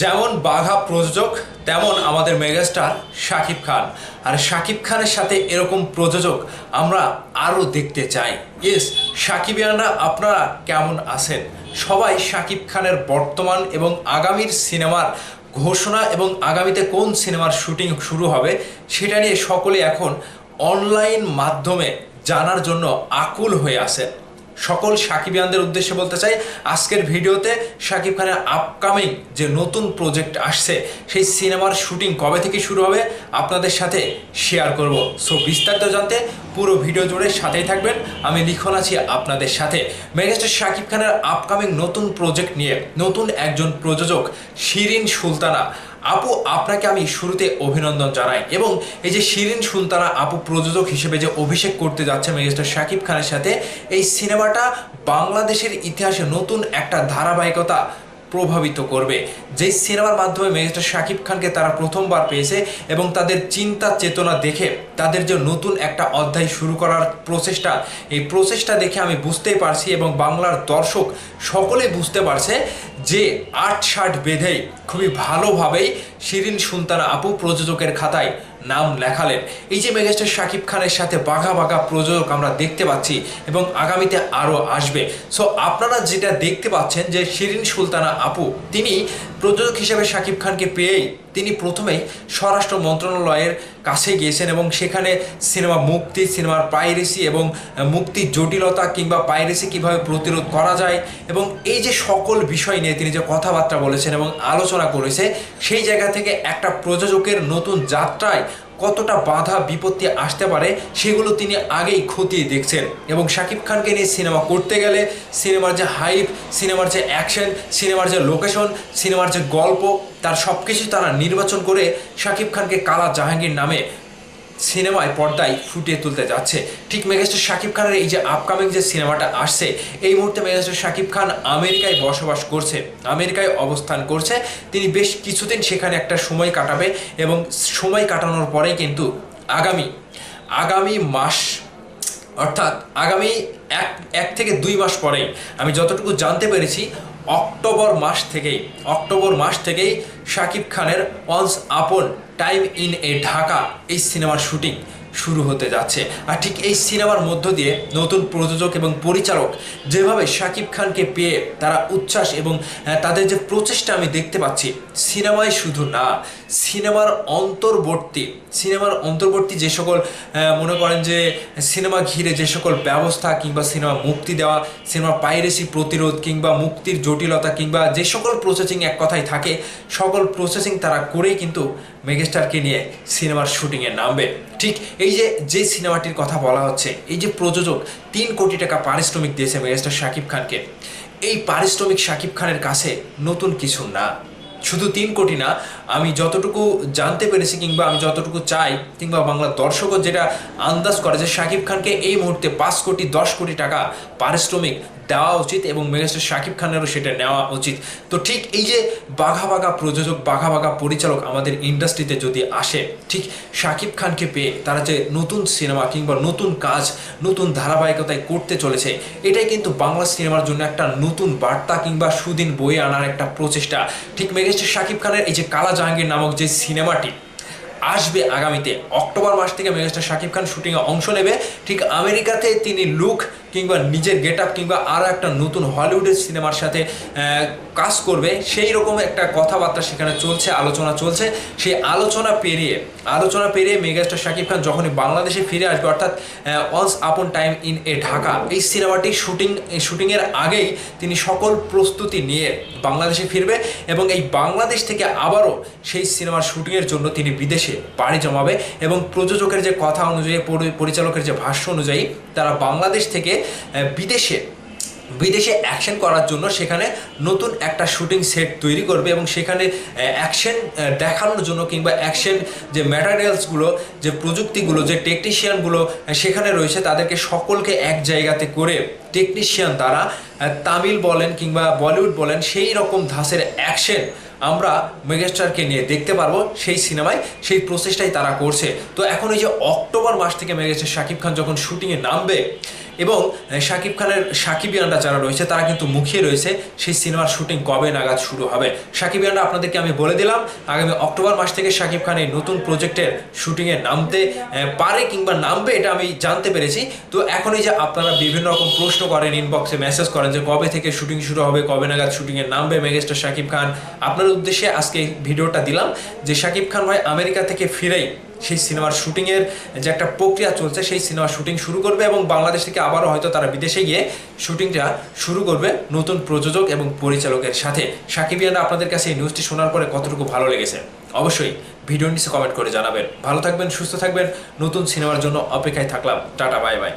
যেমন বাঘা প্রযোজক, তেমন আমাদের মেগাস্টার শাকিব খান। আর শাকিব খানের সাথে এরকম প্রযোজক আমরা আরও দেখতে চাই। ইয়েস সাকিবিয়ানরা আপনারা কেমন আছেন? সবাই শাকিব খানের বর্তমান এবং আগামীর সিনেমার ঘোষণা এবং আগামীতে কোন সিনেমার শুটিং শুরু হবে সেটা নিয়ে সকলে এখন অনলাইন মাধ্যমে জানার জন্য আকুল হয়ে আছেন। সকল সাকিবিয়ানদের উদ্দেশ্যে বলতে চাই, আজকের ভিডিওতে শাকিব খানের আপকামিং যে নতুন প্রজেক্ট আসছে, সেই সিনেমার শুটিং কবে থেকে শুরু হবে আপনাদের সাথে শেয়ার করব। সো বিস্তারিত জানতে পুরো ভিডিও জুড়ে সাথেই থাকবেন। আমি লিখন আছি আপনাদের সাথে। মেগাস্টার শাকিব খানের আপকামিং নতুন প্রজেক্ট নিয়ে নতুন একজন প্রযোজক শিরিন সুলতানা। আপু, আপনাকে আমি শুরুতে অভিনন্দন জানাই এবং এই যে শিরিন সুলতানা আপু প্রযোজক হিসেবে যে অভিষেক করতে যাচ্ছে মেগাস্টার শাকিব খানের সাথে, এই সিনেমাটা বাংলাদেশের ইতিহাসে নতুন একটা ধারাবাহিকতা প্রভাবিত করবে। যেই সিনেমার মাধ্যমে মেগাস্টার শাকিব খানকে তারা প্রথমবার পেয়েছে এবং তাদের চিন্তা চেতনা দেখে তাদের যে নতুন একটা অধ্যায় শুরু করার প্রচেষ্টা, এই প্রচেষ্টা দেখে আমি বুঝতেই পারছি এবং বাংলার দর্শক সকলে বুঝতে পারছে যে আট ষাট বেঁধেই খুবই ভালোভাবেই শিরিন সুলতানা আপু প্রযোজকের খাতায় নাম লেখালেন। এই যে মেগাস্টার শাকিব খানের সাথে বাঘা বাঘা প্রযোজক আমরা দেখতে পাচ্ছি এবং আগামীতে আরও আসবে। সো আপনারা যেটা দেখতে পাচ্ছেন যে শিরিন সুলতানা আপু, তিনি প্রযোজক হিসেবে শাকিব খানকে পেয়েই তিনি প্রথমেই স্বরাষ্ট্র মন্ত্রণালয়ের কাছে গিয়েছেন এবং সেখানে সিনেমা মুক্তি, সিনেমার পাইরেসি এবং মুক্তির জটিলতা কিংবা পাইরেসি কীভাবে প্রতিরোধ করা যায় এবং এই যে সকল বিষয় নিয়ে তিনি যে কথাবার্তা বলেছেন এবং আলোচনা করেছে, সেই জায়গা থেকে একটা প্রযোজকের নতুন যাত্রায় কতটা বাধা, বিপত্তি আসতে পারে সেগুলো তিনি আগেই খতিয়ে দেখছেন। এবং শাকিব খানকে নিয়ে সিনেমা করতে গেলে সিনেমার যে হাইপ, সিনেমার যে অ্যাকশন, সিনেমার যে লোকেশন, সিনেমার যে গল্প, তার সব কিছু তারা নির্বাচন করে শাকিব খানকে কালা জাহাঙ্গীর নামে সিনেমায় পর্দায় ফুটিয়ে তুলতে যাচ্ছে। ঠিক মেগাস্টার শাকিব খানের এই যে আপকামিং যে সিনেমাটা আসছে, এই মুহূর্তে মেগাস্টার শাকিব খান আমেরিকায় বসবাস করছে, আমেরিকায় অবস্থান করছে। তিনি বেশ কিছুদিন সেখানে একটা সময় কাটাবে এবং সময় কাটানোর পরে কিন্তু আগামী আগামী মাস, অর্থাৎ আগামী এক এক থেকে দুই মাস পরে আমি যতটুকু জানতে পেরেছি অক্টোবর মাস থেকেই, অক্টোবর মাস থেকেই শাকিব খানের once upon, time in a Dhaka এই সিনেমার শুটিং। শুরু হতে যাচ্ছে। আর ঠিক এই সিনেমার মধ্য দিয়ে নতুন প্রযোজক এবং পরিচালক যেভাবে শাকিব খানকে পেয়ে তারা উচ্ছ্বাস এবং তাদের যে প্রচেষ্টা আমি দেখতে পাচ্ছি সিনেমায় শুধু না, সিনেমার অন্তর্বর্তী সিনেমার অন্তর্বর্তী যে সকল মনে করেন যে সিনেমা ঘিরে যে সকল ব্যবস্থা কিংবা সিনেমা মুক্তি দেওয়া, সিনেমা পাইরেসি প্রতিরোধ কিংবা মুক্তির জটিলতা কিংবা যে সকল প্রসেসিং এক কথায় থাকে, সকল প্রসেসিং তারা করেই কিন্তু মেগাস্টারকে নিয়ে সিনেমার শুটিংয়ে নামবে। ঠিক এই যে যে সিনেমাটির কথা বলা হচ্ছে, এই যে প্রযোজক তিন কোটি টাকা পারিশ্রমিক দিয়েছে মেগাস্টার শাকিব খানকে, এই পারিশ্রমিক শাকিব খানের কাছে নতুন কিছু না। শুধু তিন কোটি না, আমি যতটুকু জানতে পেরেছি কিংবা আমি যতটুকু চাই, কিংবা বাংলার দর্শকও যেটা আন্দাজ করে যে শাকিব খানকে এই মুহূর্তে পাঁচ কোটি, দশ কোটি টাকা পারিশ্রমিক দেওয়া উচিত এবং মেগাস্টার শাকিব খানেরও সেটা নেওয়া উচিত। তো ঠিক এই যে বাঘা বাঘা প্রযোজক, বাঘা বাঘা পরিচালক আমাদের ইন্ডাস্ট্রিতে যদি আসে, ঠিক শাকিব খানকে পেয়ে তারা যে নতুন সিনেমা কিংবা নতুন কাজ, নতুন ধারাবাহিকতায় করতে চলেছে, এটাই কিন্তু বাংলা সিনেমার জন্য একটা নতুন বার্তা কিংবা সুদিন বয়ে আনার একটা প্রচেষ্টা। ঠিক মেগাস্টার শাকিব খানের এই যে কালা জাহাঙ্গীর নামক যে সিনেমাটি। আসবে আগামীতে অক্টোবর মাস থেকে মেগাস্টার শাকিব খান শুটিংয়ে অংশ নেবে। ঠিক আমেরিকাতে তিনি লুক কিংবা নিজের গেট আপ কিংবা আরও একটা নতুন হলিউডের সিনেমার সাথে কাজ করবে, সেই রকম একটা কথাবার্তা সেখানে চলছে, আলোচনা চলছে। সেই আলোচনা পেরিয়ে আলোচনা পেরিয়ে মেগাস্টার শাকিব খান যখনই বাংলাদেশে ফিরে আসবে, অর্থাৎ once upon time in a Dhaka এই সিনেমাটি শুটিং শুটিংয়ের আগেই তিনি সকল প্রস্তুতি নিয়ে বাংলাদেশে ফিরবে এবং এই বাংলাদেশ থেকে আবারও সেই সিনেমার শুটিংয়ের জন্য তিনি বিদেশে পাড়ি জমাবে এবং প্রযোজকের যে কথা অনুযায়ী, পরি- পরিচালকের যে ভাষ্য অনুযায়ী, তারা বাংলাদেশ থেকে বিদেশে বিদেশে অ্যাকশন করার জন্য সেখানে নতুন একটা শুটিং সেট তৈরি করবে এবং সেখানে অ্যাকশন দেখানোর জন্য কিংবা অ্যাকশন যে ম্যাটারিয়ালসগুলো যে প্রযুক্তিগুলো, যে টেকনিশিয়ানগুলো সেখানে রয়েছে, তাদেরকে সকলকে এক জায়গাতে করে টেকনিশিয়ান তারা তামিল বলেন কিংবা বলিউড বলেন, সেই রকম ধাঁচের অ্যাকশন আমরা মেগাস্টারকে নিয়ে দেখতে পারব, সেই সিনেমায়, সেই প্রসেসটাই তারা করছে। তো এখন এই যে অক্টোবর মাস থেকে মেগাস্টার শাকিব খান যখন শুটিংয়ে নামবে এবং শাকিব খানের সাকিবিয়ানরা যারা রয়েছে, তারা কিন্তু মুখিয়ে রয়েছে সেই সিনেমার শুটিং কবে নাগাদ শুরু হবে। সাকিবিয়ানরা আপনাদেরকে আমি বলে দিলাম, আগামী অক্টোবর মাস থেকে শাকিব খান এই নতুন প্রজেক্টের শুটিংয়ে নামতে পারে কিংবা নামবে এটা আমি জানতে পেরেছি। তো এখন এই যে আপনারা বিভিন্ন রকম প্রশ্ন করেন ইনবক্সে মেসেজ করেন যে কবে থেকে শুটিং শুরু হবে, কবে নাগাদ শুটিংয়ে নামবে মেগাস্টার শাকিব খান, আপনার উদ্দেশ্যে আজকে ভিডিওটা দিলাম যে শাকিব খান ভাই আমেরিকা থেকে ফিরেই সেই সিনেমার শুটিংয়ের যে একটা প্রক্রিয়া চলছে, সেই সিনেমার শুটিং শুরু করবে এবং বাংলাদেশ থেকে আবারও হয়তো তারা বিদেশে গিয়ে শুটিংটা শুরু করবে নতুন প্রযোজক এবং পরিচালকের সাথে। সাকিবিয়ানা আপনাদের কাছে এই নিউজটি শোনার পরে কতটুকু ভালো লেগেছে? অবশ্যই ভিডিও নিচে কমেন্ট করে জানাবেন। ভালো থাকবেন, সুস্থ থাকবেন। নতুন সিনেমার জন্য অপেক্ষায় থাকলাম। Tata bye bye